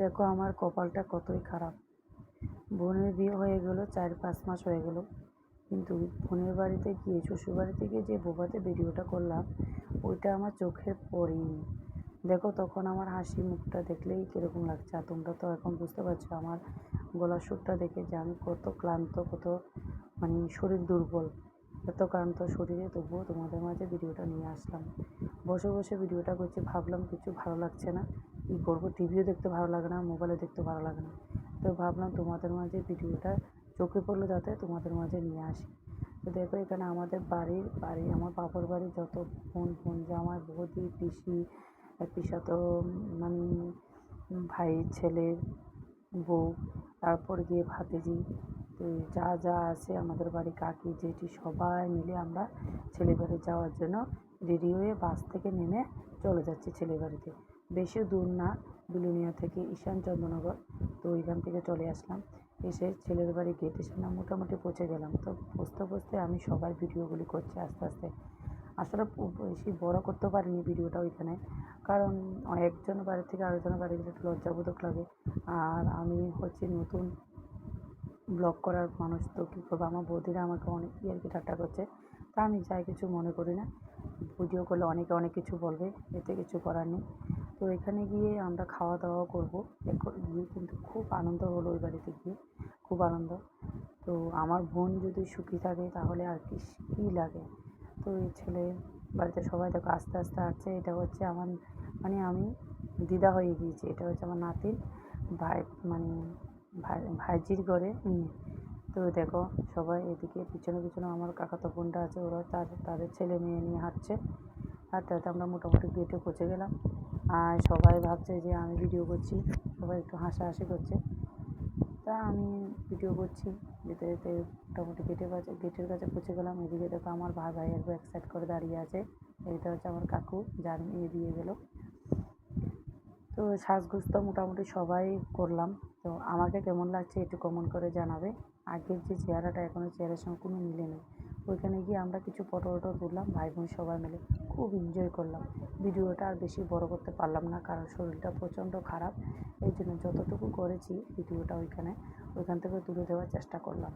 দেখো আমার কপালটা কতই খারাপ। বোনের বিয়ে হয়ে গেল, চার পাঁচ মাস হয়ে গেল। কিন্তু বোনের বাড়িতে গিয়ে, শ্বশুর বাড়িতে গিয়ে যে বোবাতে ভিডিওটা করলাম, ওইটা আমার চোখে পড়েনি। দেখো তখন আমার হাসি মুখটা দেখলেই কীরকম লাগছে। আর তোমরা তো এখন বুঝতে পারছ, আমার গলার সুরটা দেখে যে আমি কত ক্লান্ত, কত মানে শরীর দুর্বল। এত ক্লান্ত শরীরে তবুও তোমাদের মাঝে ভিডিওটা নিয়ে আসলাম। বসে বসে ভিডিওটা করছি, ভাবলাম কিছু ভালো লাগছে না। কী করব। টিভিও দেখতে ভালো লাগে না মোবাইলে দেখতে ভালো লাগে না। তো ভাবলাম তোমাদের মাঝে ভিডিওটা চোখে পড়ল যাতে তোমাদের মাঝে নিয়ে আসি। তো দেখো এখানে আমাদের বাড়ির বাড়ি আমার বাবার বাড়ির যত বোন বোন জামাই বৌদি, পিসি পিসাতো মানে ভাই ছেলের বউ, তারপর গিয়ে ভাতিজি। তো যা যা আছে আমাদের বাড়ি কাকি, জেঠি সবাই মিলে আমরা ছেলে বাড়ি যাওয়ার জন্য রেডি হয়ে বাস থেকে নেমে চলে যাচ্ছি ছেলে বাড়িতে বেশি দূর না বিলুনিয়া থেকে ঈশান চন্দ্রনগর। তো ওইখান থেকে চলে আসলাম। এসে ছেলের বাড়ি গেটের সামনে মোটামুটি পৌঁছে গেলাম। তো বসতে বসতে আমি সবার ভিডিওগুলি করছি আস্তে আস্তে। আসলে বেশি বড় করতে পারিনি ভিডিওটা ওইখানে। কারণ একজনের বাড়ি থেকে আরেকজনের বাড়ি গেলে একটু লজ্জাবোধক লাগে। আর আমি হচ্ছে নতুন ব্লগ করার মানুষ তো কী করব? আমার বৌদিরা আমাকে অনেক ইয়ার্কি ঠাট্টা করছে। তা আমি যাই কিছু মনে করি না। ভিডিও করলে অনেকে অনেক কিছু বলবে, এতে কিছু করার নেই। তো এখানে গিয়ে আমরা খাওয়া দাওয়া করব গিয়ে কিন্তু খুব আনন্দ হলো ওই বাড়িতে গিয়ে, খুব আনন্দ। তো আমার বোন যদি সুখী থাকে তাহলে আর কি, কী লাগে? তো এই ছেলে, বাড়িতে সবাই দেখো আস্তে আস্তে আসছে, এটা হচ্ছে আমার মানে আমি দিদা হয়ে গিয়েছি, এটা হচ্ছে আমার নাতির ভাই মানে ভাই, ভাইজির ঘরে মেয়ে। তো দেখো, সবাই এদিকে পিছনে পিছনে আমার কাকাতো বোনটা আছে, ওরা তার, তাদের ছেলে মেয়ে নিয়ে হাঁটছে। হাঁটতে হাঁটতে আমরা মোটামুটি গেটে পৌঁছে গেলাম। আর সবাই ভাবছে যে আমি ভিডিও করছি, সবাই একটু হাসাহাসি করছে। তা আমি ভিডিও করছি, যেতে যেতে মোটামুটি গেটের কাছে গেটের কাছে পৌঁছে গেলাম। এদিকে দেখো আমার ভাই ভাইয়ের এক সাইড করে দাঁড়িয়ে আছে। এইটা হচ্ছে আমার কাকু, যার মেয়ে দিয়ে গেলো তো সাজগোজ তো মোটামুটি সবাই করলাম। তো আমাকে কেমন লাগছে একটু কমেন্ট করে জানাবে। আগের যে চেহারাটা এখন চেহারার সঙ্গে কোনো মিলে নেই। ওইখানে গিয়ে আমরা কিছু ফটো টটো তুললাম ভাই বোন সবাই মিলে খুব এনজয় করলাম। ভিডিওটা আর বেশি বড় করতে পারলাম না, কারণ শরীরটা প্রচণ্ড খারাপ। এই জন্য যতটুকু করেছি ভিডিওটা ওইখানে, ওইখান থেকে তুলে দেওয়ার চেষ্টা করলাম।